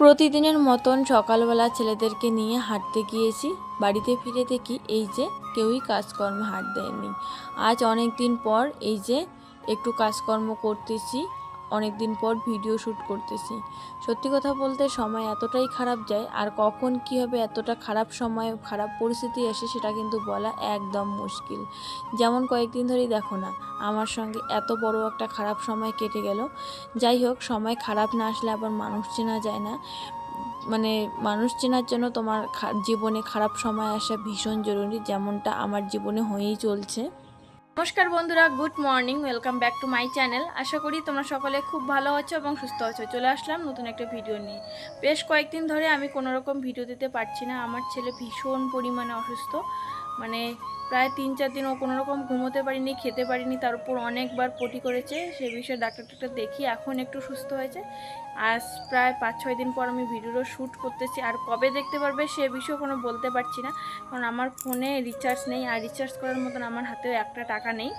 প্রতিদিনের মতন সকালবেলা ছেলেদেরকে নিয়ে হাঁটতে গিয়েছি। বাড়িতে ফিরে দেখি এই যে কেউই কাজকর্ম হাঁট দেয়নি। আজ অনেক দিন পর এই যে একটু কাজকর্ম করতেছি। অনেক দিন পর ভিডিও শ্যুট করতেছি। সত্যি কথা বলতে সময় এতটাই খারাপ যায়, আর কখন কি হবে এতটা খারাপ সময়, খারাপ পরিস্থিতি আসে সেটা কিন্তু বলা একদম মুশকিল। যেমন কয়েকদিন ধরেই দেখো না, আমার সঙ্গে এত বড় একটা খারাপ সময় কেটে গেল। যাই হোক, সময় খারাপ না আসলে আবার মানুষ চেনা যায় না। মানে মানুষ চেনার জন্য তোমার জীবনে খারাপ সময় আসা ভীষণ জরুরি, যেমনটা আমার জীবনে হয়েই চলছে। নমস্কার বন্ধুরা, good morning, welcome back to my channel. আশা করি তোমরা সকলে খুব ভালো আছো এবং সুস্থ আছো। চলে আসলাম নতুন একটা ভিডিও নিয়ে। বেশ কয়েকদিন ধরে আমি কোনোরকম ভিডিও দিতে পারছি না। আমার ছেলে ভীষণ পরিমাণে অসুস্থ। মানে প্রায় তিন চার দিন ও কোনো রকম ঘুমোতে পারিনি, খেতে পারিনি, তার উপর অনেকবার পটি করেছে, সে বিষয়ে ডাক্তার টাক্তার দেখি এখন একটু সুস্থ হয়েছে। আজ প্রায় পাঁচ ছয় দিন পর আমি ভিডিওটা শ্যুট করতেছি, আর কবে দেখতে পারবে সে বিষয়ে কোনো বলতে পারছি না, কারণ আমার ফোনে রিচার্জ নেই, আর রিচার্জ করার মতন আমার হাতেও একটা টাকা নেই।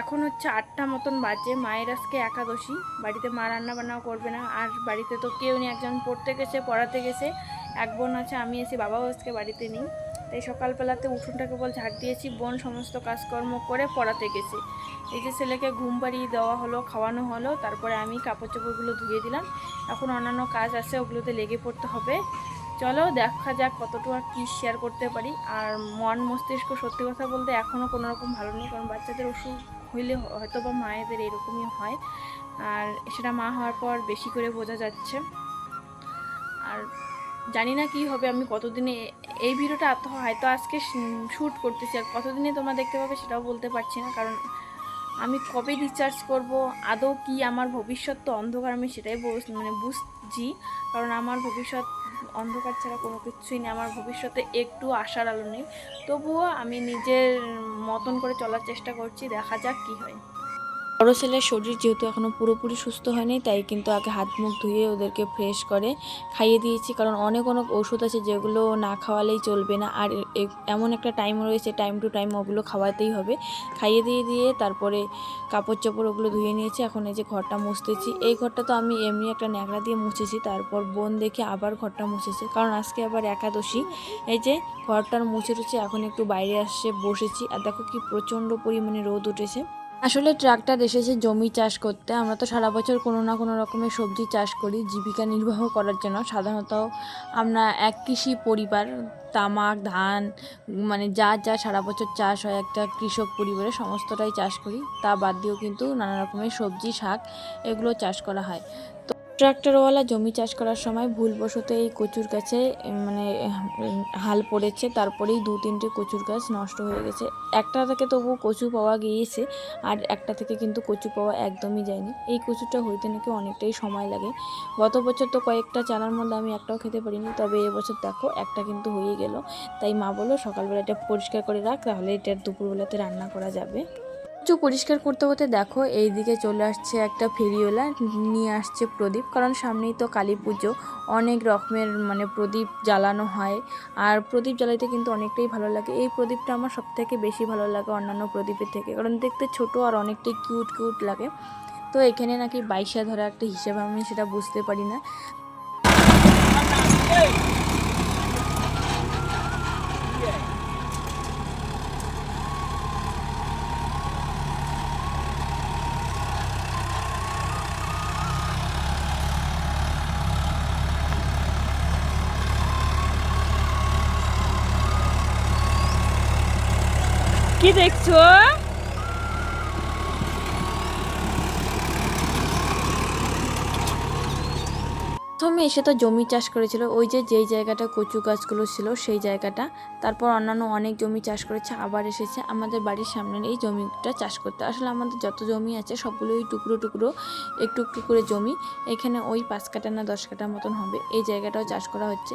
এখন হচ্ছে আটটা মতন বাজে, মায়ের আজকে একাদশী, বাড়িতে মা রান্না বান্নাও করবে না, আর বাড়িতে তো কেউ নেই, একজন পড়তে গেছে, পড়াতে গেছে, এক বোন আছে, আমি এসে বাবাও আজকে বাড়িতে নেই। তাই সকালবেলাতে উঠোনটাকে বল ঝাড় দিয়েছি, বোন সমস্ত কাজকর্ম করে পড়াতে গেছে। এই যে ছেলেকে ঘুম পাড়িয়ে দেওয়া হলো, খাওয়ানো হলো, তারপরে আমি কাপড় চোপড়গুলো ধুয়ে দিলাম। এখন অন্যান্য কাজ আছে, ওগুলোতে লেগে পড়তে হবে। চলো দেখা যাক কতটুকু কী শেয়ার করতে পারি। আর মন মস্তিষ্ক সত্যি কথা বলতে এখনও কোনো রকম ভালো নেই, কারণ বাচ্চাদের অসুখ হইলে হয়তো বা মায়েদের এরকমই হয়। আর সেটা মা হওয়ার পর বেশি করে বোঝা যাচ্ছে। আর জানি না কি হবে, আমি কতদিনে এই ভিডিওটা হয়তো আজকে শ্যুট করতেছি, আর কতদিনে তোমরা দেখতে পাবে সেটাও বলতে পারছি না, কারণ আমি কবে রিচার্জ করব, আদৌ কি আমার ভবিষ্যৎ তো অন্ধকার আমি সেটাই মানে বুঝছি, কারণ আমার ভবিষ্যৎ অন্ধকার ছাড়া কোনো কিছুই নেই, আমার ভবিষ্যতে একটু আশার আলো নেই, তবুও আমি নিজের মতন করে চলার চেষ্টা করছি, দেখা যাক কি হয়। বড় ছেলের শরীর যেহেতু এখনও পুরোপুরি সুস্থ হয়নি, তাই কিন্তু আগে হাত মুখ ধুয়ে ওদেরকে ফ্রেশ করে খাইয়ে দিয়েছি। কারণ অনেক অনেক ওষুধ আছে যেগুলো না খাওয়ালেই চলবে না। আর এমন একটা টাইম রয়েছে টাইম টু টাইম ওগুলো খাওয়াতেই হবে। খাইয়ে দিয়ে দিয়ে তারপরে কাপড় চোপড় ওগুলো ধুয়ে নিয়েছি। এখন এই যে ঘরটা মুছতেছি। এই ঘরটা তো আমি এমনি একটা ন্যাকড়া দিয়ে মুছেছি। তারপর বোন দেখে আবার ঘরটা মুছেছে। কারণ আজকে আবার একাদশী। এই যে ঘরটার মুছে টুছে এখন একটু বাইরে আসছে বসেছি। আর দেখো কি প্রচণ্ড পরিমাণে রোদ উঠেছে। আসলে ট্রাক্টর এসেছে জমি চাষ করতে আমরা তো সারা বছর কোনো না কোনো রকমের সবজি চাষ করি, জীবিকা নির্বাহ করার জন্য। সাধারণত আমরা এক কৃষি পরিবার, তামাক, ধান মানে যা যা সারা বছর চাষ হয় একটা কৃষক পরিবারে সমস্তটাই চাষ করি। তা বাদ দিয়েও কিন্তু নানা রকমের সবজি, শাক এগুলো চাষ করা হয়। তো ট্রাক্টরওয়ালা জমি চাষ করার সময় ভুলবশত এই কচুর গাছে মানে হাল পড়েছে, তারপরেই দু তিনটে কচুর গাছ নষ্ট হয়ে গেছে। একটা থেকে তবু কচু পাওয়া গিয়েছে, আর একটা থেকে কিন্তু কচু পাওয়া একদমই যায়নি। এই কচুটা হইতে নাকি অনেকটাই সময় লাগে। গত বছর তো কয়েকটা চালার মধ্যে আমি একটাও খেতে পারিনি, তবে এবছর দেখো, একটা কিন্তু হয়ে গেল। তাই মা বলো সকালবেলা এটা পরিষ্কার করে রাখ, তাহলে এটা দুপুরবেলাতে রান্না করা যাবে। কিছু পরিষ্কার করতে করতে দেখো এই দিকে চলে আসছে একটা ফেরিওয়ালা, নিয়ে আসছে প্রদীপ। কারণ সামনেই তো কালী পুজো, অনেক রকমের মানে প্রদীপ জ্বালানো হয়। আর প্রদীপ জ্বালাইতে কিন্তু অনেকটাই ভালো লাগে। এই প্রদীপটা আমার সব থেকে বেশি ভালো লাগে অন্যান্য প্রদীপের থেকে। কারণ দেখতে ছোট আর অনেকটাই কিউট কিউট লাগে। তো এখানে নাকি বাইশা ধরা একটা হিসেবে আমি সেটা বুঝতে পারি না। কি দেখছ? প্রথমে এসে তো জমি চাষ করেছিল। ওই যে যেই জায়গাটা কচু গাছগুলো ছিল, সেই জায়গাটা। তারপর অন্যান্য অনেক জমি চাষ করেছে, আবার এসেছে আমাদের বাড়ির সামনের এই জমিটা চাষ করতে। আসলে আমাদের যত জমি আছে, সবগুলোই টুকরো টুকরো, একটু একটু করে জমি। এখানে ওই পাঁচ কাটা না দশ কাটার মতন হবে। এই জায়গাটাও চাষ করা হচ্ছে।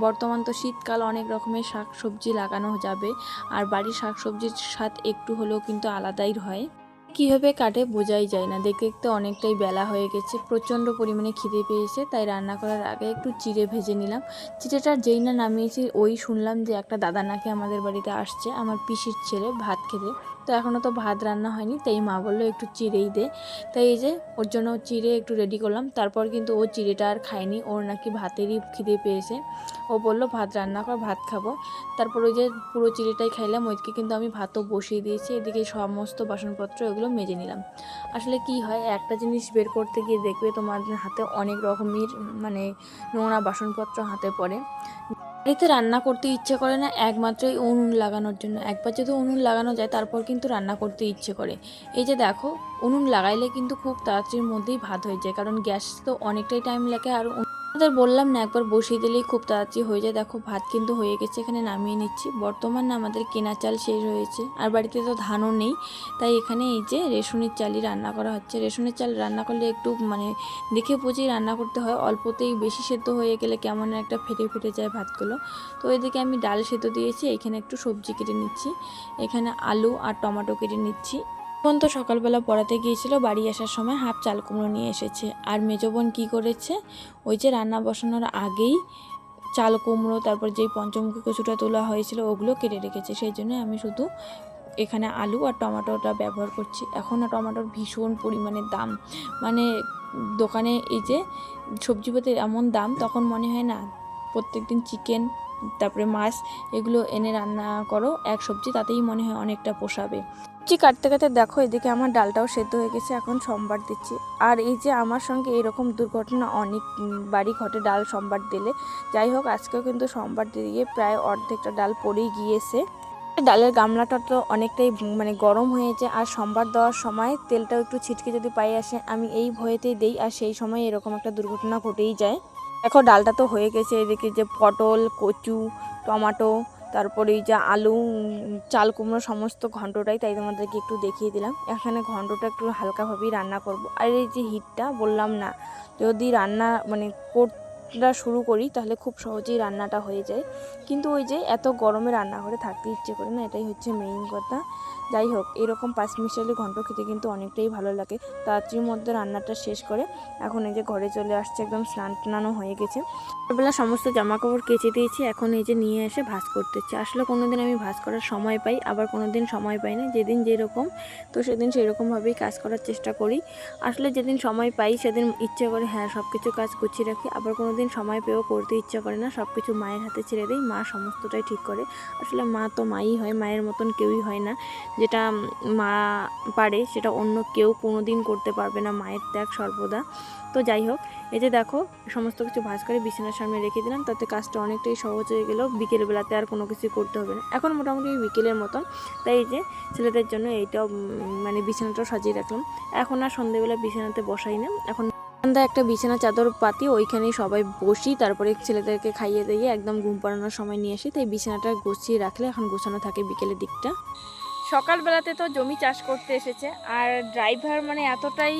বর্তমান তো শীতকাল, অনেক রকমের শাক সবজি লাগানো যাবে। আর বাড়ির শাক সবজির স্বাদ একটু হলেও কিন্তু আলাদাই হয়। কীভাবে কাটে বোঝাই যায় না। দেখতে দেখতে অনেকটাই বেলা হয়ে গেছে। প্রচণ্ড পরিমাণে খিদে পেয়েছে, তাই রান্না করার আগে একটু চিড়ে ভেজে নিলাম। চিড়েটা যেই না নামিয়েছি, ওই শুনলাম যে একটা দাদা নাকি আমাদের বাড়িতে আসছে, আমার পিসির ছেলে, ভাত খেতে। তো এখনও তো ভাত রান্না হয়নি, তাই মা বলল একটু চিড়েই দে। তাই এই যে ওর জন্য চিড়ে একটু রেডি করলাম, তারপর কিন্তু ও চিড়েটা আর খায়নি, ওর নাকি ভাতেরই খিদে পেয়েছে। ও বলল, ভাত রান্না কর, ভাত খাব। তারপর ওই যে পুরো চিড়েটাই খাইলাম, ওইদিকে কিন্তু আমি ভাতও বসিয়ে দিয়েছি, এদিকে সমস্ত বাসনপত্র এগুলো মেজে নিলাম। আসলে কি হয়, একটা জিনিস বের করতে গিয়ে দেখবে তোমার হাতে অনেক রকমের মানে নোংরা বাসনপত্র হাতে পড়ে। বাড়িতে রান্না করতে ইচ্ছে করে না একমাত্র এই উনুন লাগানোর জন্য। একবার যদি উনুন লাগানো যায়, তারপর কিন্তু রান্না করতে ইচ্ছে করে। এই যে দেখো, উনুন লাগাইলে কিন্তু খুব তাড়াতাড়ির মধ্যেই ভাত হয়ে যায়, কারণ গ্যাস তো অনেকটাই টাইম লাগে আর আমাদের বললাম না, একবার বসিয়ে দিলেই খুব তাড়াতাড়ি হয়ে যায়। দেখো, ভাত কিন্তু হয়ে গেছে, এখানে নামিয়ে নিচ্ছি। বর্তমানে আমাদের কেনা চাল শেষ হয়েছে, আর বাড়িতে তো ধানও নেই। তাই এখানে এই যে রেশনের চালই রান্না করা হচ্ছে। রেশনের চাল রান্না করলে একটু মানে দেখে বুঝেই রান্না করতে হয়। অল্পতেই বেশি সেদ্ধ হয়ে গেলে কেমন একটা ফেটে ফেটে যায় ভাতগুলো। তো এদিকে আমি ডাল সেদ্ধ দিয়েছি, এখানে একটু সবজি কেটে নিচ্ছি। এখানে আলু আর টমেটো কেটে নিচ্ছি। বোন তো সকালবেলা পড়াতে গিয়েছিল, বাড়ি আসার সময় হাফ চাল কুমড়ো নিয়ে এসেছে। আর মেজো বোন কী করেছে? ওই যে রান্না বসানোর আগেই চাল কুমড়ো, তারপর যেই পঞ্চমুখী কচুটা তোলা হয়েছিল, ওগুলো কেটে রেখেছে। সেই জন্য আমি শুধু এখানে আলু আর টমেটোটা ব্যবহার করছি। এখন আর টমেটোর ভীষণ পরিমাণে দাম। মানে দোকানে এই যে সবজিপাতির এমন দাম, তখন মনে হয় না প্রত্যেক দিন চিকেন, তারপরে মাছ, এগুলো এনে রান্না করো, এক সবজি তাতেই মনে হয় অনেকটা পোষাবে। সবজি কাটতে কাটতে দেখো, এদিকে আমার ডালটাও সেদ্ধ হয়ে গেছে, এখন সোমবার দিচ্ছি। আর এই যে আমার সঙ্গে এরকম দুর্ঘটনা, অনেক বাড়ি ঘটে ডাল সোমবার দিলে। যাই হোক, আজকেও কিন্তু সোমবার দিয়ে প্রায় অর্ধেকটা ডাল পড়েই গিয়েছে। ডালের গামলাটা তো অনেকটাই মানে গরম হয়েছে, আর সোমবার দেওয়ার সময় তেলটাও একটু ছিটকে যদি পাই আসে, আমি এই ভয়েতেই দেই, আর সেই সময় এরকম একটা দুর্ঘটনা ঘটেই যায়। দেখো, ডালটা তো হয়ে গেছে, এদিকে যে পটল, কচু, টমাটো তারপরে এই যে আলু, চাল, কুমড়ো সমস্ত ঘন্টটাই তাই তোমাদেরকে একটু দেখিয়ে দিলাম। এখানে ঘন্টটা একটু হালকাভাবেই রান্না করব। আর এই যে হিটটা বললাম না, যদি রান্না মানে করতে শুরু করি তাহলে খুব সহজেই রান্নাটা হয়ে যায়। কিন্তু ওই যে এত গরমে রান্না করে থাকতে ইচ্ছে করে না, এটাই হচ্ছে মেইন কথা। যাই হোক, এরকম পাঁচ মিশালি ঘন্ট খেতে কিন্তু অনেকটাই ভালো লাগে। তাড়াতাড়ির মধ্যে রান্নাটা শেষ করে এখন এই যে ঘরে চলে আসছে, একদম স্নান টানানো হয়ে গেছে। সকালবেলা সমস্ত জামা কাপড় কেচে দিয়েছি, এখন এই যে নিয়ে এসে ভাঁজ করতে হচ্ছে আসলে কোনো দিন আমি ভাঁজ করার সময় পাই, আবার কোনো দিন সময় পাই না। যেদিন যেরকম, তো সেদিন সেরকমভাবেই কাজ করার চেষ্টা করি। আসলে যেদিন সময় পাই, সেদিন ইচ্ছে করে হ্যাঁ সব কিছু কাজ গুছিয়ে রাখি। আবার কোনো দিন সময় পেয়েও করতে ইচ্ছা করে না সব কিছু মায়ের হাতে ছেড়ে দিই। মা সমস্তটাই ঠিক করে। আসলে মা তো মাই হয়, মায়ের মতন কেউই হয় না। যেটা মা পারে, সেটা অন্য কেউ কোনো দিন করতে পারবে না, মায়ের ত্যাগ সর্বদা। তো যাই হোক, এই যে দেখো, সমস্ত কিছু ভাঁজ করে বিছানার সামনে রেখে দিলাম, তাতে কাজটা অনেকটাই সহজ হয়ে গেল, বিকেলবেলাতে আর কোনো কিছু করতে হবে না। এখন মোটামুটি বিকেলের মতন, তাই যে ছেলেদের জন্য এইটাও মানে বিছানাটাও সাজিয়ে রাখলাম। এখন আর সন্ধেবেলা বিছানাতে বসাই না। এখন আমরা একটা বিছানা চাদর পাতি, ওইখানেই সবাই বসি, তারপরে ছেলেদেরকে খাইয়ে দিয়ে একদম ঘুম পাড়ানোর সময় নিয়ে আসি। তাই বিছানাটা গুছিয়ে রাখলে এখন গোছানো থাকে বিকেলের দিকটা। সকালবেলাতে তো জমি চাষ করতে এসেছে, আর ড্রাইভার মানে এতটাই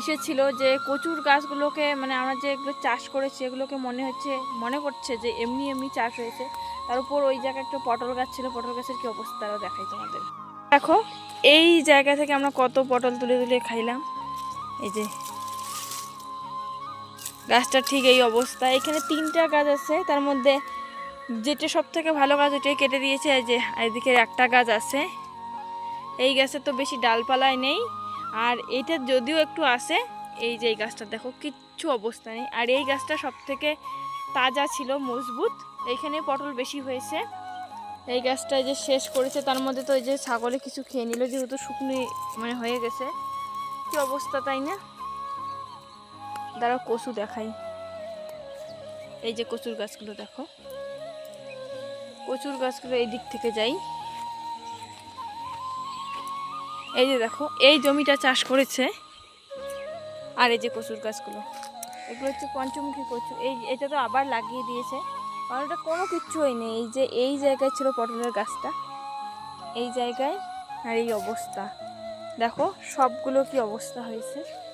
ইসে ছিল যে কচুর গাছগুলোকে মানে আমরা যেগুলো চাষ করেছি এগুলোকে মনে হচ্ছে, মনে করছে যে এমনি এমনি চাষ হয়েছে। তার উপর ওই জায়গায় একটা পটল গাছ ছিল, পটল গাছের কী অবস্থা তারাও দেখাই তোমাদের। দেখো, এই জায়গা থেকে আমরা কত পটল তুলে তুলে খাইলাম। এই যে গাছটা ঠিক এই অবস্থা। এখানে তিনটা গাছ আছে, তার মধ্যে যেটা সব থেকে ভালো গাছ ওইটাই কেটে দিয়েছে যে এদিকে একটা গাছ আছে। এই গাছে তো বেশি ডালপালায় নেই, আর এইটা যদিও একটু আছে, এই যে এই গাছটা দেখো, কিচ্ছু অবস্থা নেই। আর এই গাছটা সব থেকে তাজা ছিল, মজবুত এইখানে পটল বেশি হয়েছে। এই গাছটা যে শেষ করেছে, তার মধ্যে তো এই যে ছাগলে কিছু খেয়ে নিল, যেহেতু শুকনো মানে হয়ে গেছে। কি অবস্থা তাই না? দাঁড়াও, কচু দেখাই। এই যে কচুর গাছগুলো দেখো। কচুর গাছগুলো এই দিক থেকে যাই। এই যে দেখো, এই জমিটা চাষ করেছে। আর এই যে কচুর গাছগুলো। এগুলো হচ্ছে পঞ্চমুখী কচু। এই এটা তো আবার লাগিয়ে দিয়েছে। কারণ এটা কোনো কিচ্ছু হয়নি এই যে এই জায়গায় ছিল পটলের গাছটা। এই জায়গায় আর এই অবস্থা। দেখো, সবগুলো কি অবস্থা হয়েছে।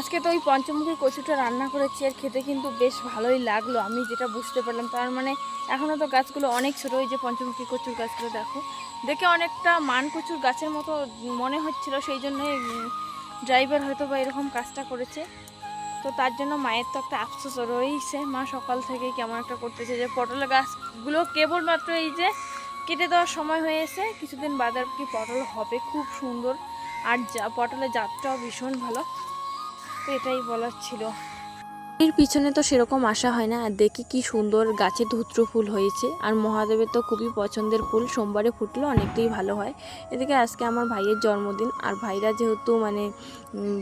আজকে তো ওই পঞ্চমুখী কচুটা রান্না করেছি আর খেতে কিন্তু বেশ ভালোই লাগল, আমি যেটা বুঝতে পারলাম। তার মানে এখনও তো গাছগুলো অনেক ছোটো, ওই যে পঞ্চমুখী কচুর গাছগুলো দেখো। দেখে অনেকটা মান কচুর গাছের মতো মনে হচ্ছিল, সেই জন্যই ড্রাইভার হয়তো বা এরকম কাজটা করেছে। তো তার জন্য মায়ের তো একটা আফসোস রয়েছে মা সকাল থেকে কেমন একটা করতেছে যে পটলের গাছগুলো কেবলমাত্র এই যে কেটে দেওয়ার সময় হয়েছে কিছুদিন বাদে আর কি পটল হবে, খুব সুন্দর। আর যা, পটলের জাতটাও ভীষণ ভালো। তো এটাই বলার ছিল। এর পিছনে তো সেরকম আশা হয় না। আর দেখি কি সুন্দর গাছে ধুত্র ফুল হয়েছে। আর মহাদেবের তো খুবই পছন্দের ফুল। সোমবারে ফুটলে অনেকটাই ভালো হয়। এদিকে আজকে আমার ভাইয়ের জন্মদিন। আর ভাইরা যেহেতু মানে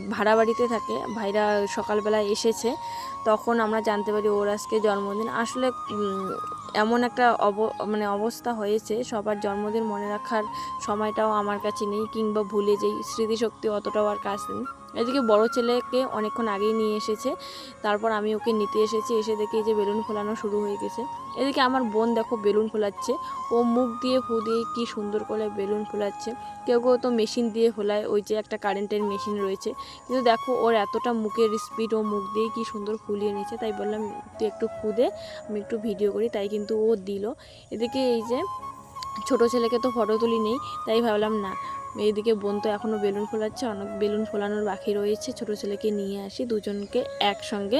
ভাড়া বাড়িতে থাকে, ভাইরা সকালবেলা এসেছে, তখন আমরা জানতে পারি ওর আজকে জন্মদিন। আসলে এমন একটা অব মানে অবস্থা হয়েছে। সবার জন্মদিন মনে রাখার সময়টাও আমার কাছে নেই, কিংবা ভুলে যাই। স্মৃতিশক্তি অতটাও আর কাজ নেই। এদিকে বড় ছেলেকে অনেকক্ষণ আগেই নিয়ে এসেছে। তারপর আমি ওকে নিতে এসেছি, এসে দেখি যে বেলুন ফোলানো শুরু হয়ে গেছে। এদিকে আমার বোন দেখো বেলুন ফোলাচ্ছে। ও মুখ দিয়ে ফু দিয়ে কী সুন্দর করে বেলুন ফোলাচ্ছে। কেউ কেউ তো মেশিন দিয়ে ফোলায়, ওই যে একটা কারেন্টের মেশিন রয়েছে। কিন্তু দেখো ওর এতটা মুখের স্পিড ও মুখ দিয়ে কী সুন্দর ফুলিয়ে নিয়েছে তাই বললাম, তুই একটু ফুদে আমি একটু ভিডিও করি। তাই কিন্তু ও দিল। এদিকে এই যে ছোট ছেলেকে তো ফটো তুলি নেই, তাই ভাবলাম না। এইদিকে বোন তো এখনও বেলুন ফোলাচ্ছে, অনেক বেলুন ফোলানোর বাকি রয়েছে। ছোট ছেলেকে নিয়ে আসি, দুজনকে একসঙ্গে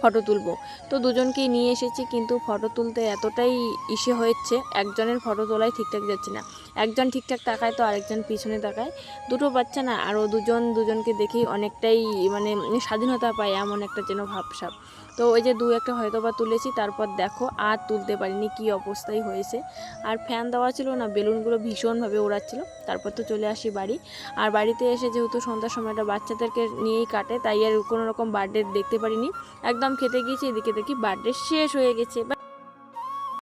ফটো তুলবো। তো দুজনকেই নিয়ে এসেছি, কিন্তু ফটো তুলতে এতটাই ইসে হয়েছে, একজনের ফটো তোলাই ঠিকঠাক যাচ্ছে না। একজন ঠিকঠাক তাকায় তো আরেকজন পিছনে তাকায়। দুটো বাচ্চা না, আরও দুজন দুজনকে দেখি অনেকটাই মানে স্বাধীনতা পায় এমন একটা যেন ভাবসাব। তো ওই যে দু একটা হয়তো বা তুলেছি, তারপর দেখো আর তুলতে পারিনি কি অবস্থাই হয়েছে। আর ফ্যান দেওয়া ছিল না, বেলুনগুলো ভীষণভাবে ওড়াচ্ছিল, তারপর তো চলে আসি বাড়ি। আর বাড়িতে এসে যেহেতু সন্ধ্যার সময়টা বাচ্চাদেরকে নিয়েই কাটে, তাই আর কোনো রকম বার্থডে দেখতে পারিনি। একদম খেতে গিয়েছি, এদিকে দেখি বার্থডে শেষ হয়ে গেছে।